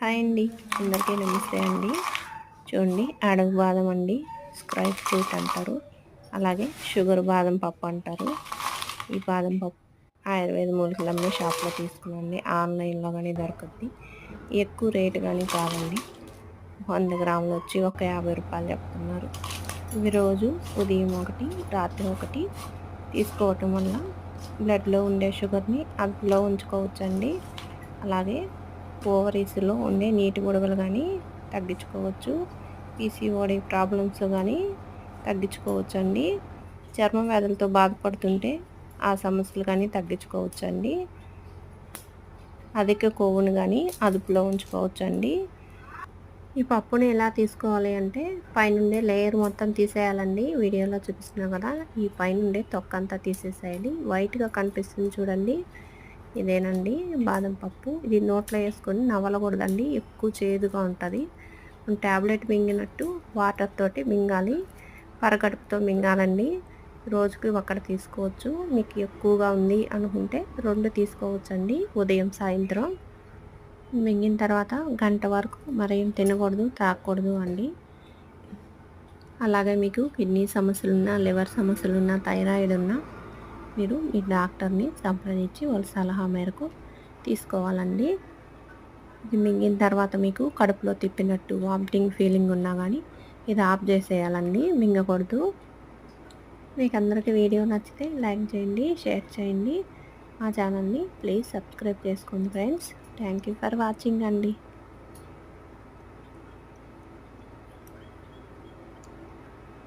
Hi అండి. అందరికీ నమస్తే అండి. చూడండి అడవి బాదం అండి. స్క్రైప్ ఫ్రూట్ అంటారు. అలాగే షుగర్ బాదం పప్పు అంటారు. ఈ బాదం పప్పు ఆయుర్వేద మూలికలు అమ్మే షాప్లో తీసుకున్నాండి ఆన్లైన్లో కానీ దొరకద్ది. ఎక్కువ రేటు కానీ కాదండి. వంద గ్రాములు వచ్చి ఒక యాభై రూపాయలు చెప్తున్నారు. ఇవి రోజు ఉదయం ఒకటి రాత్రి ఒకటి తీసుకోవటం వల్ల బ్లడ్లో ఉండే షుగర్ని అదుపులో ఉంచుకోవచ్చండి. అలాగే ఓవరీస్లో ఉండే నీటి గొడవలు కానీ తగ్గించుకోవచ్చు. పీసీఓడి ప్రాబ్లమ్స్ కానీ తగ్గించుకోవచ్చండి. చర్మ వ్యాధులతో బాధపడుతుంటే ఆ సమస్యలు కానీ తగ్గించుకోవచ్చు అండి అధిక కొవ్వును కానీ అదుపులో ఉంచుకోవచ్చండి. ఈ పప్పుని ఎలా తీసుకోవాలి అంటే పైనుండే లేయర్ మొత్తం తీసేయాలండి. వీడియోలో చూపిస్తున్నా కదా ఈ పైనుండే తొక్కంతా తీసేసేయాలి. వైట్గా కనిపిస్తుంది చూడండి. ఇదేనండి. బాదం పప్పు. ఇది నోట్లో వేసుకొని నవలకూడదండి ఎక్కువ చేదుగా ఉంటుంది. ట్యాబ్లెట్ మింగినట్టు వాటర్ తోటి మింగాలి. పరగడుపుతో మింగాలండి. రోజుకి ఒకటి తీసుకోవచ్చు. మీకు ఎక్కువగా ఉంది అనుకుంటే రెండు తీసుకోవచ్చండి. ఉదయం సాయంత్రం మింగిన తర్వాత గంట వరకు మరేం తినకూడదు తాగకూడదు అండి. అలాగే మీకు కిడ్నీ సమస్యలున్నా లివర్ సమస్యలున్నా థైరాయిడ్ ఉన్నా మీరు మీ డాక్టర్ని సంప్రదించి వాళ్ళ సలహా మేరకు తీసుకోవాలండి. ఇది మింగిన తర్వాత మీకు కడుపులో తిప్పినట్టు వామిటింగ్ ఫీలింగ్ ఉన్నా కానీ ఇది ఆఫ్ చేసేయాలండి మింగకూడదు. మీకు అందరికీ వీడియో నచ్చితే లైక్ చేయండి షేర్ చేయండి. మా ఛానల్ని ప్లీజ్ సబ్స్క్రైబ్ చేసుకోండి friends. Thank you for watching అండి.